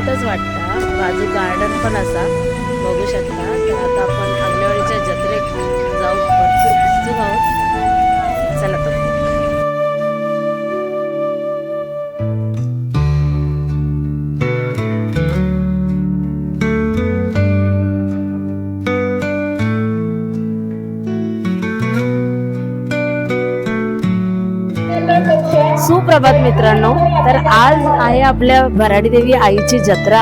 कुठंच एअरपोर्टच वाटतं. बाजू गार्डन पण असा बघू शकता. तर आता आपण सुप्रभात मित्रांनो. तर आज आहे आपल्या भराडी देवी आईची जत्रा.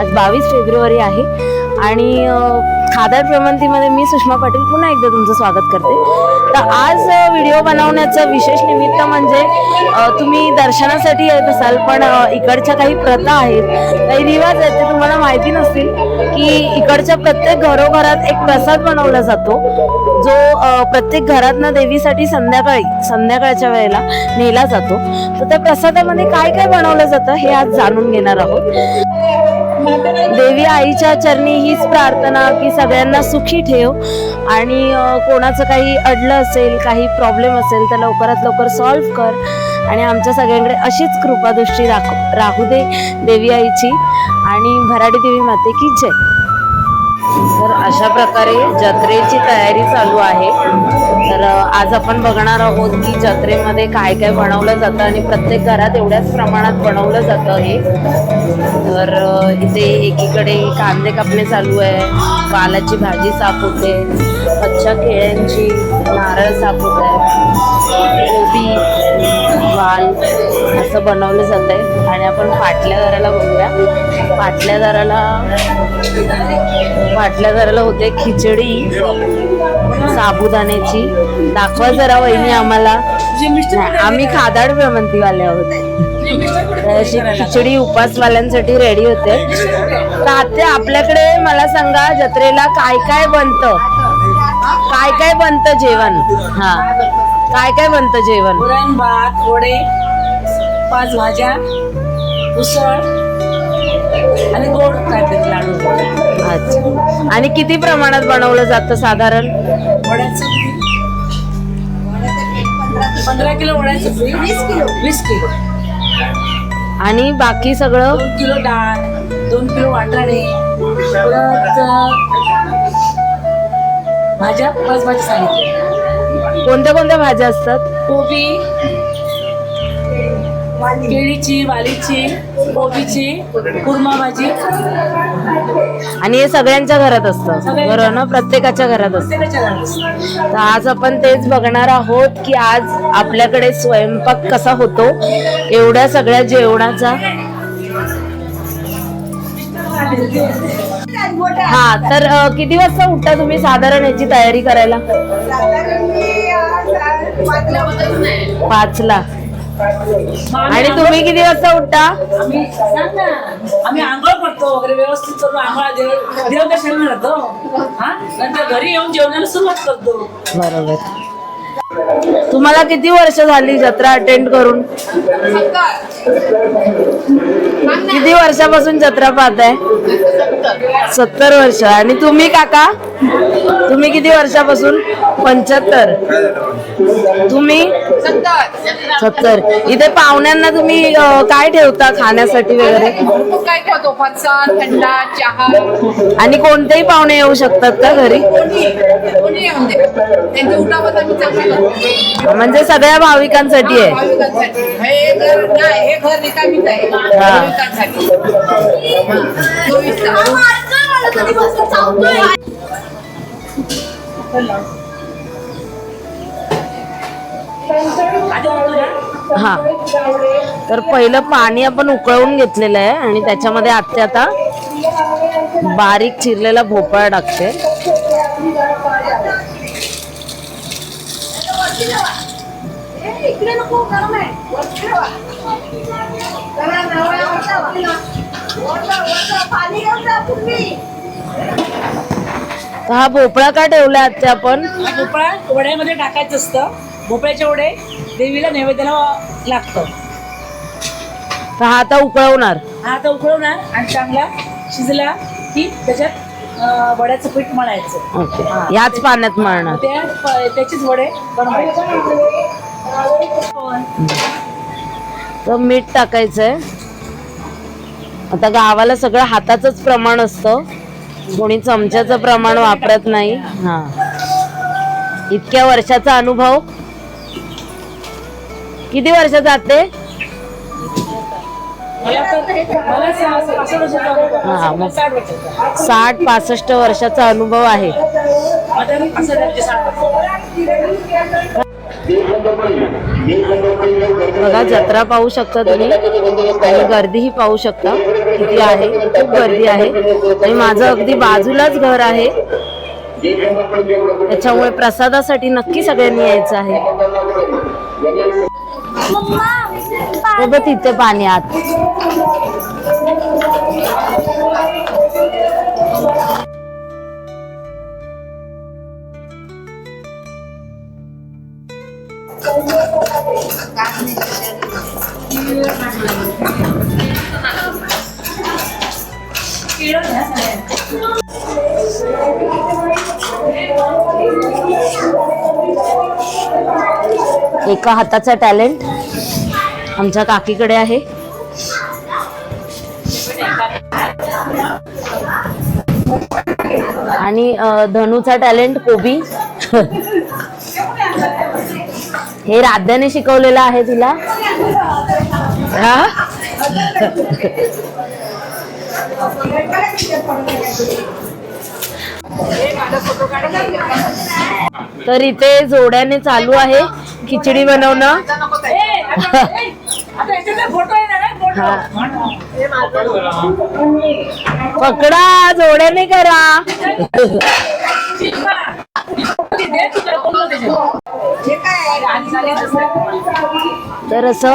आज बावीस फेब्रुवारी आहे. आणि अ, प्रवंतीमध्ये मी सुषमा पाटील पुन्हा एकदा तुमचं स्वागत करते. तर आज व्हिडिओ बनवण्याचं विशेष निमित्त म्हणजे तुम्ही दर्शनासाठी येत असाल पण इकडच्या काही प्रथा आहेत. काही रिवाज आहेत ते तुम्हाला माहिती नसतील की इकडच्या प्रत्येक घरोघरात एक प्रसाद बनवला जातो. जो प्रत्येक घरातनं देवीसाठी संध्याकाळी संध्याकाळच्या वेळेला नेला जातो. तर त्या प्रसादामध्ये काय काय बनवलं जातं हे आज जाणून घेणार आहोत. देवी आईच्या चरणी हीच प्रार्थना की सगळ्यांना सुखी ठेव. आणि कोणाचं काही अडलं असेल काही प्रॉब्लेम असेल तर लवकरात लवकर सॉल्व्ह कर. आणि आमच्या सगळ्यांकडे अशीच कृपादृष्टी राखू राहू दे देवी आईची. आणि भराडी देवी माते की जय. तर अशा प्रकारे जत्रेची तयारी चालू आहे. तर आज आपण बघणार आहोत की जत्रेमध्ये काय काय बनवलं जातं आणि प्रत्येक घरात एवढ्याच प्रमाणात बनवलं जातं हे. तर इथे एकीकडे कांदे कापणे चालू आहे वालाची भाजी साफ होते. कच्च्या केळ्यांची नारळ साफ होत आहे कोबी वाल असं बनवलं जात आहे आणि आपण पाटल्या दराला बघूया. पाटल्या दराला पाटल्या दराला होते खिचडी. साबुदाण्याची. दाखवा जरा वहिनी आम्हाला. आम्ही खादाड भ्रमंतीवाले आहोत. अशी खिचडी उपासवाल्यांसाठी रेडी होते. तर आता आपल्याकडे मला सांगा जत्रेला काय काय बनतं? काय काय बनतं जेवण? हा. काय काय बनतं जेवण? भात वडे पाच भाज्या उसळ आणि गोड लाडू. अच्छा. आणि किती प्रमाणात बनवलं जातं साधारण? वड्याचं पंधरा किलो वड्याचं पीठ. वीस किलो. वीस किलो. आणि बाकी सगळं? दोन किलो डाळ दोन किलो वाटाणे परत भाज्या पाच भाज्या सांगितल्या. कोणत्या कोणत्या भाज्या असतात? कोबी केळीची वालीची कोबीची कुर्मा भाजी आणि हे सगळ्यांच्या घरात असतं. बरोबर ना? प्रत्येकाच्या घरात असतं. तर आज आपण तेच बघणार आहोत की आज आपल्याकडे स्वयंपाक कसा होतो? एवढ्या सगळ्या जेवणाचा. हा तर किती वाजता उठता तुम्ही साधारण याची तयारी करायला? पाचला. आणि तुम्ही किती वाजता उठता? आम्ही सांग ना. आम्ही आंघोळ करतो वगैरे व्यवस्थित करून आंघोळ देव करतो हा? नंतर घरी येऊन जेवणाला सुरुवात करतो. बरोबर. तुम्हाला किती वर्ष झाली जत्रा अटेंड करून? किती वर्षापासून जत्रा पाहताय? सत्तर वर्ष. आणि तुम्ही काका? तुम्ही किती वर्षापासून? पंच्याहत्तर. तुम्ही? सत्तर. इथे पाहुण्यांना तुम्ही काय ठेवता खाण्यासाठी वगैरे? काय ठेवतो फरसाण थंडा चहा आणि कोणतेही पाहुणे येऊ शकतात का घरी? कोणी येऊन त्यांच्या उठाबद्दल म्हणजे सगळ्या भाविकांसाठी आहे. भाविकांसाठी. हे घर नाही हे घर रिकामीच आहे. भाविकांसाठी. चोवीस तास. आधी म्हणतो ना हा. तर पहिलं पाणी आपण उकळवून घेतलेलं आहे आणि त्याच्यामध्ये आत्ते आता बारीक चिरलेला भोपळा टाकते. इकडे नको गरम आहे. वरती ठेवा. जरा नवरा वरचा वाला. वरचा, वरचा. पाणी घेऊन जा पूर्वी. तर हा भोपळा का ठेवला आत्ते आपण? हा भोपळा वड्यामध्ये टाकायचं असतं. भोपळ्याचे वडे देवीला नैवेद्याला लागतं. तर हा आता उकळवणार. हा आता उकळवणार आणि चांगला शिजला की त्याच्यात अं, वड्याचं पीठ मळायचं. ओके. याच पाण्यात मळणार. त्या त्याचेच वडे बनवायचे. तर मीठ टाकायचंय. आता गावाला सगळं हाताचंच प्रमाण असतं. कोणी चमच्याचं प्रमाण वापरत नाही. हा. इतक्या वर्षाचा अनुभव. किती वर्ष जाते हा, मग. साठ पासष्ट वर्षाचा अनुभव आहे. बघा जत्रा पाहू शकता तुम्ही. आणि गर्दीही पाहू शकता. किती आहे? खूप गर्दी आहे. आणि माझं अगदी बाजूलाच घर आहे. त्याच्यामुळे प्रसादासाठी नक्की सगळ्यांनी यायचं आहे. हो बघ तिथे पाणी आत. एका हाताचा टॅलेंट आमच्या काकीकडे आहे. आणि धनुचा टॅलेंट कोबी. हे राध्याने शिकवलेलं आहे तुला. हा? तर इथे जोड्याने चालू आहे खिचडी बनवणं. पकडा जोड्याने करा. तर असं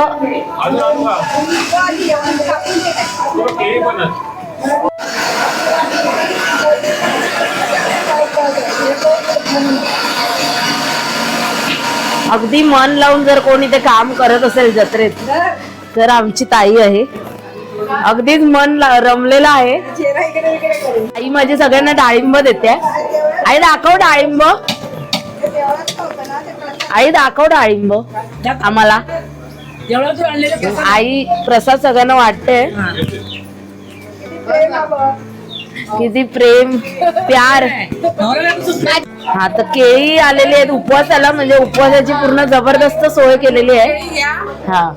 अगदी मन लावून जर कोणी ते काम करत असेल जत्रेत तर आमची ताई आहे. अगदीच मन रमलेलं आहे. आई माझी सगळ्यांना डाळिंब देते. आई दाखव डाळिंब. आई दाखव डाळिंब आम्हाला. आई प्रसाद सगळ्यांना वाटते किती प्रेम प्यार? हा तर केळी आलेली आहेत उपवासाला म्हणजे उपवासाची पूर्ण जबरदस्त सोय केलेली आहे. हा.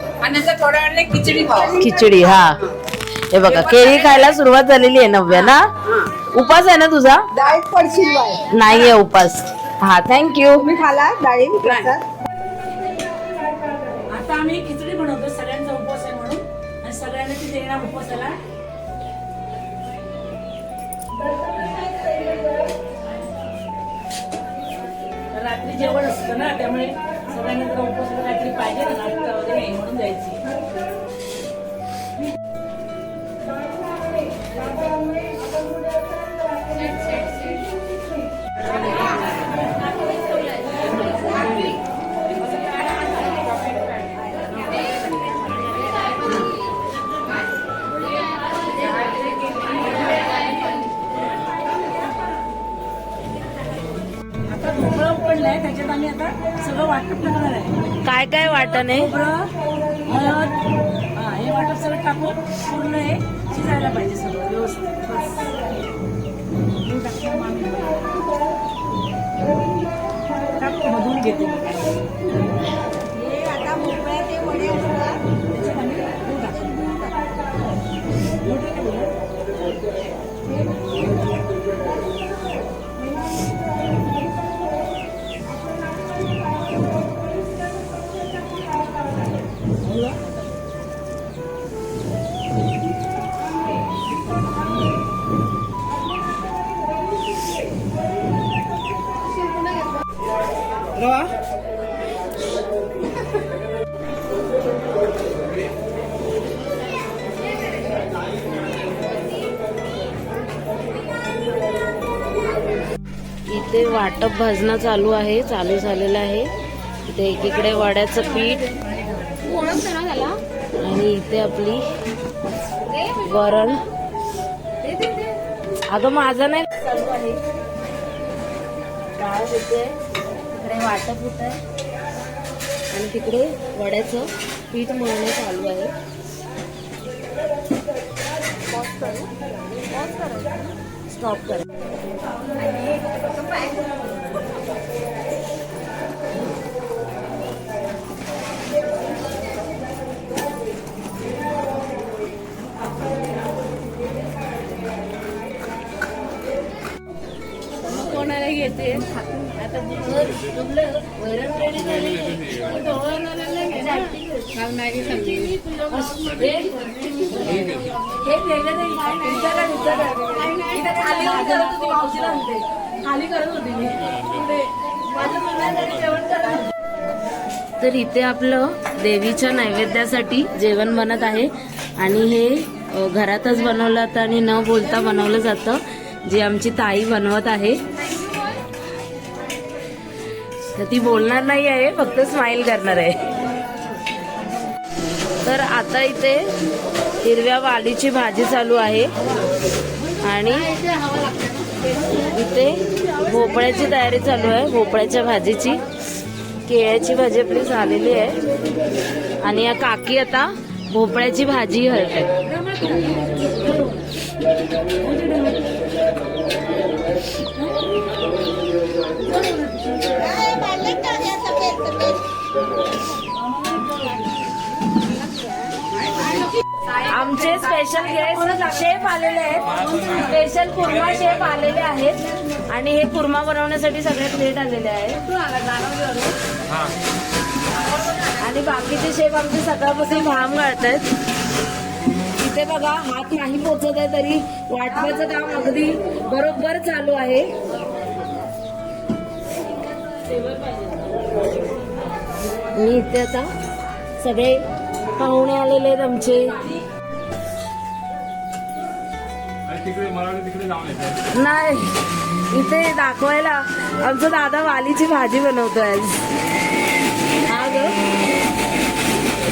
खिचडी खाऊ खिचडी हा. हे बघा केळी खायला सुरुवात झालेली आहे नव्या ना? उपास आहे ना तुझा? नाहीये उपास. हा थँक्यू तुम्ही खाला डाळी आता आम्ही खिचडी जेवण असतं ना त्यामुळे सगळ्यांना जरा उपवासाला काहीतरी पाहिजे ना नाश्ता वगैरे म्हणून जायची आता सगळं वाटप आहे. काय काय वाटण आहे? हा वाटप सगळं टाकून पूर्ण हे शिजायला पाहिजे सगळं व्यवस्थित. मधून घेते इथे वाटप भाजणं चालू आहे चालू झालेलं आहे. इथे एकीकडे वड्याचं पीठ आणि इथे आपली वरण. अगं माझं नाही. चालू आहे. डाळ होते तिकडे वाटप होत आहे आणि तिकडे वड्याचं पीठ मळणं चालू आहे. स्टॉप करा. कोणाला घेते? आता काल मॅगी हे वेगळं नाही. विचारा, विचारा. खाली करत होती मी. माझ्या मुलांसाठी जेवण करत तर इथे आपलं देवीच्या नैवेद्यासाठी जेवण बनत आहे. आणि हे घरातच बनवलं जातं आणि न बोलता बनवलं जातं. जे आमची ताई बनवत आहे. तर ती बोलणार नाही आहे फक्त स्माईल करणार आहे. तर आता इथे हिरव्या वालीची भाजी चालू आहे. आणि इथे भोपळ्याची तयारी चालू आहे भोपळ्याच्या भाजीची. केळ्याची भाजी आपली झालेली आहे. आणि या काकी आता भोपळ्याची भाजी घालते आमचे स्पेशल गेस्ट शेफ आलेले आहेत. स्पेशल कुर्मा शेफ आलेले आहेत. आणि हे कुर्मा बनवण्यासाठी सगळ्यात लेट आलेले आहेत. आणि बाकीचे शेफ आमचे सकाळपासून घाम गाळत आहेत इथे बघा हात नाही पोचत आहे तरी वाटवायचं काम अगदी बरोबर चालू आहे. मी इथे आता सगळे पाहुणे आलेले आहेत आमचे. नाही इथे दाखवायला आमचा दादा वालीची भाजी बनवतोय. आज हा ग.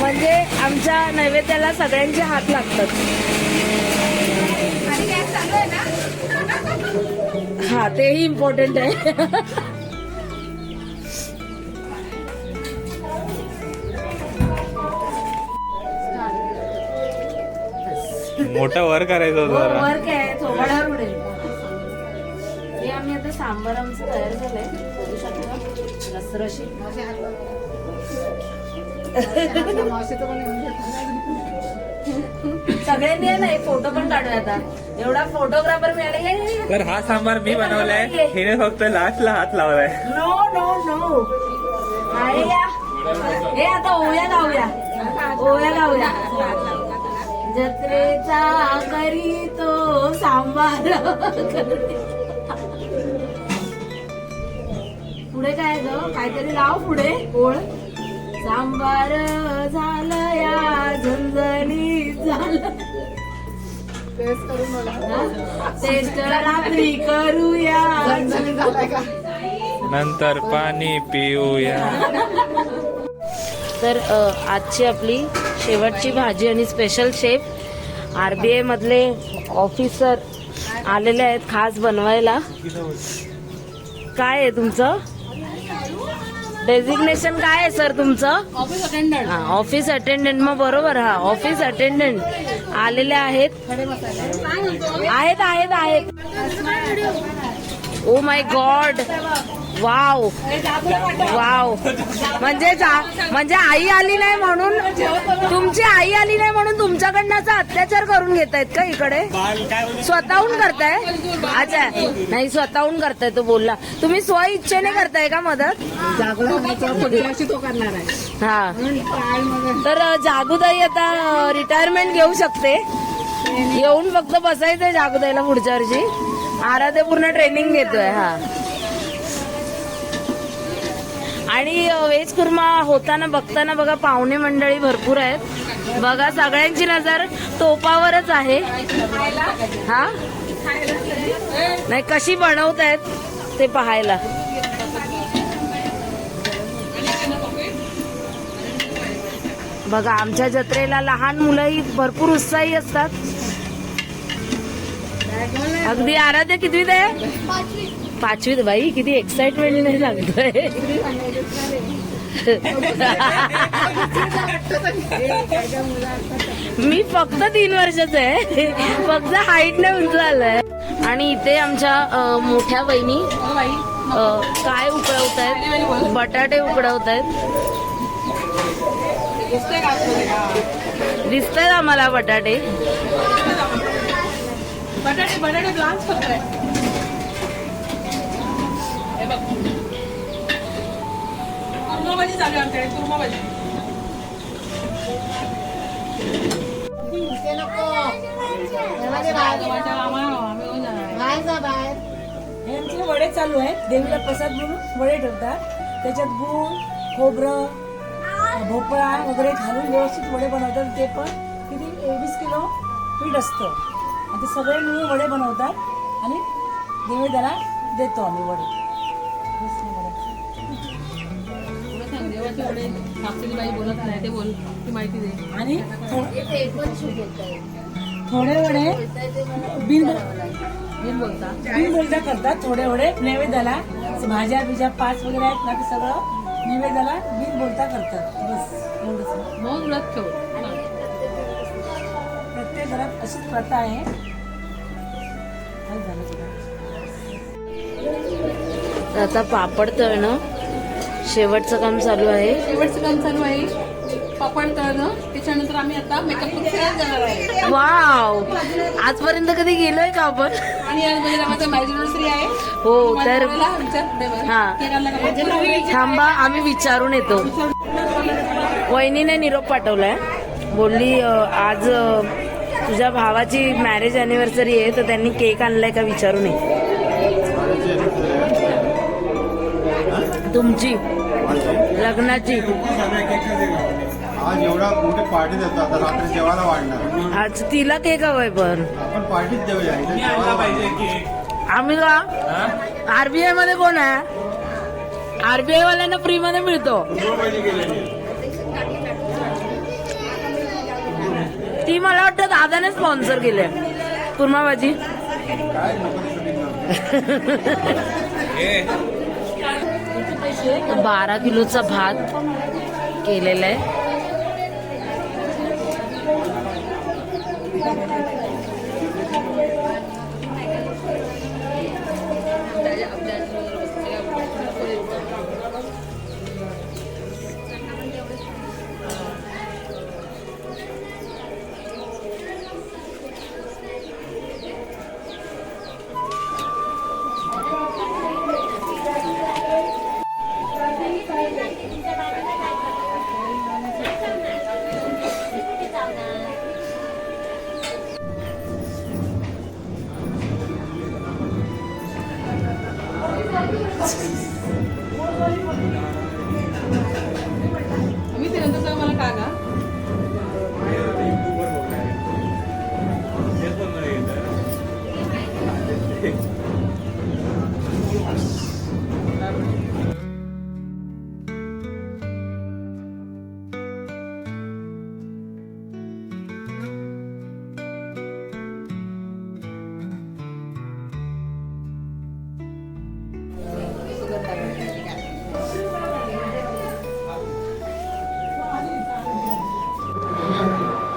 म्हणजे आमच्या नैवेद्याला सगळ्यांचे हात लागतात. आहे हा तेही इम्पॉर्टंट आहे. मोठा वर करायचा होता हे आता सांबार आमचं तयार झालंय. बघू शकता रसरशी. सगळ्यांनी आहे ना एक फोटो पण काढूया आता. एवढा फोटोग्राफर मिळाले. तर हा सांबार मी बनवलाय. हिने फक्त लास्टला हात लावलाय. नो नो नो आहे या. हे आता ओया गाऊया ओया गाऊया जत्रेचा करी तो सांबार. पुढे काय ग? काहीतरी लाव पुढे. ओळ सांबार झालं या झंझणी झालं. टेस्ट रात्री करूया. नंतर पाणी पिऊया. तर आजची आपली शेवटची भाजी आणि special chef R B I मधले ऑफिसर आलेले आहेत खास बनवायला. काय आहे तुमचं? डेझिग्नेशन काय आहे सर तुमचं? ऑफिस अटेंडंट हा ऑफिस अटेंडंट मग बरोबर हा ऑफिस अटेंडंट आलेले आहेत. आहेत आहेत आहेत. Oh my god wow. Wow. म्हणजे जा- म्हणजे आई आली नाही म्हणून तुमची आई आली नाही म्हणून तुमच्याकडनं असा अत्याचार करून घेतायत का इकडे? स्वतःहून करताय? अच्छा. नाही स्वतःहून करताय तो बोलला. तुम्ही स्व इच्छेने करताय का मदत? तो करणार आहे. हा. तर अ, जागुताई आता रिटायरमेंट घेऊ शकते. येऊन फक्त बसायचंय जागुताईला पुढच्या वर्षी. आराध्य पूर्ण ट्रेनिंग घेतोय हा. आणि अ, व्हेज कुर्मा होताना बघताना बघा पाहुणे मंडळी भरपूर आहेत. बघा सगळ्यांची नजर तोपावरच आहे. हा? नाही कशी बनवत आहेत ते पाहायला. बघा आमच्या जत्रेला लहान मुलंही भरपूर उत्साही असतात. अगदी आराध्य कितवीत आहे? पाचवीत बाई किती एक्साइटमेंट नाही लागतोय. मी फक्त तीन वर्षाच आहे. फक्त हाईट नाही उंच आलंय आणि इथे आमच्या मोठ्या बहिणी काय उकडवत आहेत बटाटे उकडवत आहेत दिसत आहेत आम्हाला बटाटे. बटाटे बटाटे चालू आहे आमच्याकडे कुर्मा भाजी. हे आमचे वडे चालू आहेत देवीला प्रसाद म्हणून वडे ठेवतात. त्याच्यात गूळ खोबरं भोपळा वगैरे घालून व्यवस्थित वडे बनवतात. ते पण किती वीस किलो पीठ असतं. आणि ते सगळे मिळून वडे बनवतात आणि देवीदाला देतो आम्ही वडे. वडे. बाई बोलत नाही ते बोल ती माहिती दे. आणि थोडे वडे बिन बिन बोलता. बिन बोलता करतात थोडे वडे नैवेद्याला. भाज्या बिज्या पाच वगैरे आहेत ना ते सगळं नैवेद्याला बिन बोलता करतात. बस एवढंच. मग उलट ठेव. प्रत्येक घरात अशीच प्रथा आहे. काय झालं तुला? आता पापड तळणं. शेवटचं काम चालू आहे. शेवटचं काम चालू आहे. पापड तळणं. त्याच्यानंतर आम्ही आता मेकअप फिरायला जाणार आहे. वाव. आजपर्यंत कधी गेलोय का आपण? आणि आज म्हणजे माझं मॅरेज अॅनिव्हर्सरी आहे. हो तर. हा. थांबा आम्ही विचारून येतो. वहिनीने निरोप पाठवलाय. बोलली आज तुझ्या भावाची मॅरेज अॅनिव्हर्सरी आहे तर त्यांनी केक आणलाय का विचारून ये. तुमची लग्नाची. आज एवढा मोठी पार्टी देतो आता रात्री जेवायला वाढणार. आज तिला केक हवाय पण. आपण पार्टीच देऊया इथे जेवायला वाढणार. आम्ही का? आरबीआयमध्ये कोण आहे? आरबीआय वाल्यांना फ्री मध्ये मिळतो. ती मला वाटतं दादाने स्पॉन्सर केले कुर्माबाजी काय नको ते shooting करू. बारा किलोचा भात केलेला आहे.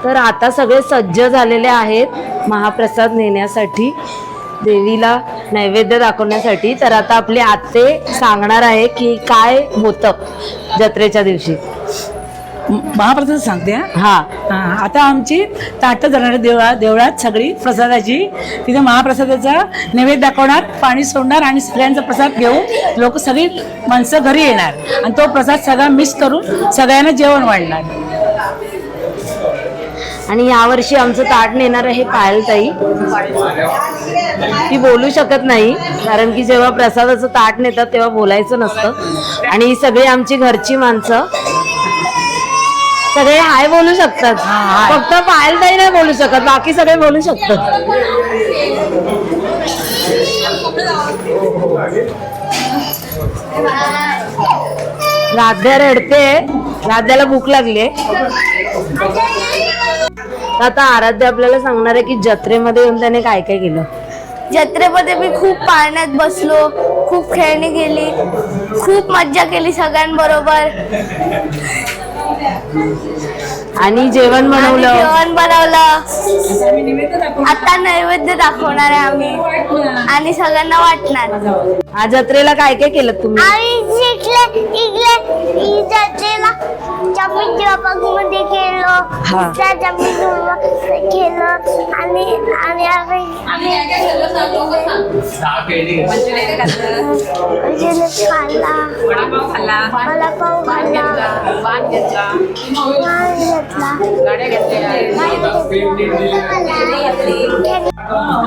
तर आता सगळे सज्ज झालेले आहेत महाप्रसाद नेण्यासाठी देवीला नैवेद्य दाखवण्यासाठी. तर आता आपले आते सांगणार आहे की काय होतं जत्रेच्या दिवशी. महाप्रसाद सांगते हा. आता आमची ताटं जाणार देवळात देवळात सगळी प्रसादाची तिथे महाप्रसादाचा नैवेद्य दाखवणार पाणी सोडणार आणि सगळ्यांचा प्रसाद घेऊन लोक सगळी माणसं घरी येणार. आणि तो प्रसाद सगळा मिक्स करून सगळ्यांना जेवण वाढणार. आणि यावर्षी आमचं ताट नेणार आहे पायलताई. ती बोलू शकत नाही कारण की जेव्हा प्रसादाचं ताट नेतात तेव्हा बोलायचं नसतं. आणि ही सगळी आमची घरची माणसं. सगळे हाय बोलू शकतात. फक्त पायलताई नाही बोलू शकत बाकी सगळे बोलू शकतात. राध्या रडते राध्याला भूक लागली आता आराध्य आपल्याला सांगणार आहे की जत्रेमध्ये येऊन त्याने काय काय केलं? जत्रेमध्ये मी खूप पाण्यात बसलो खूप खेळणी केली खूप मज्जा केली सगळ्यांबरोबर. आणि जेवण बनवलं? जेवण बनवलं. आता नैवेद्य दाखवणार आहे आम्ही. आणि सगळ्यांना वाटणार. आज जत्रेला काय काय केलं तुम्ही? आम्ही मध्ये खेळलो हा. त्या चम्मीची खेळलो आणि आणि आम्ही आम्ही काय काय केलं सांग लवकर सांग मंचुरियन काय खाल्लं. जिलेबी खाल्ला. वडापाव खाल्ला. वडापाव खाल्ला. वाण घेतला. नान घेतला. गाड्या घेतल्या.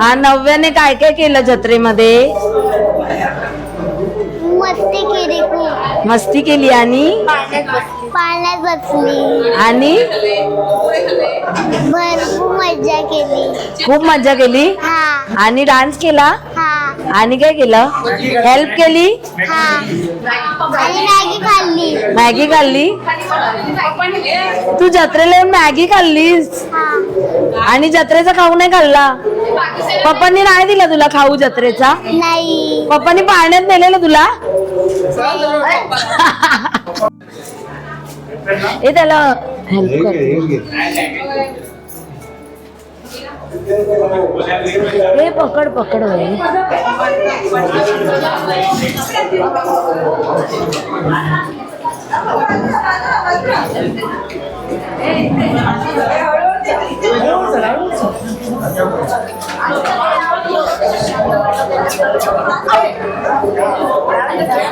हा नव्याने काय काय केलं जत्रेमध्ये? मस्ती केली खूप. मस्ती केली आणि? पाण्यात बसली. आणि? भरपूर मजा केली. खूप मजा केली? हा. आणि डान्स केला? हा. आणि काय केलं? हेल्प केली? हा. आणि मॅगी खाल्ली. मॅगी खाल्ली? तू जत्रेला येऊन मॅगी खाल्लीस? हा. आणि जत्रेचा खाऊ नाही खाल्ला? पप्पांनी नाही दिला तुला खाऊ जत्रेचा? नाही. पप्पांनी पाण्यात नेलेलं तुला? ए त्याला हेल्प कर हे पकड पकड.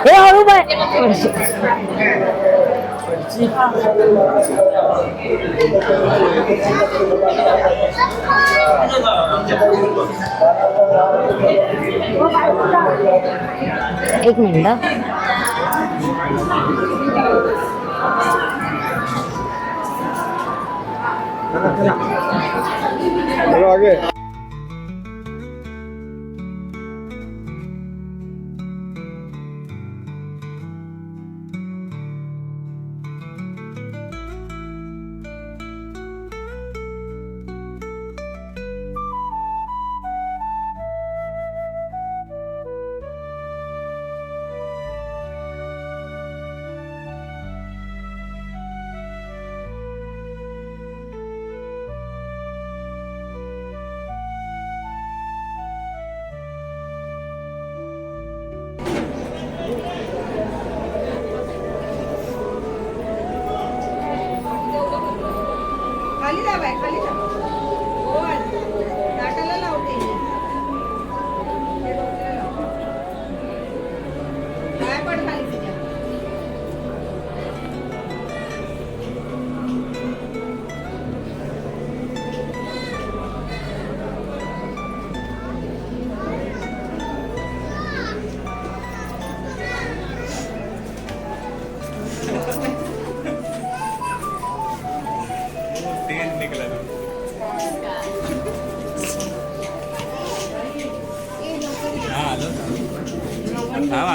हे हळू बाय एक मिनिट चलो आगे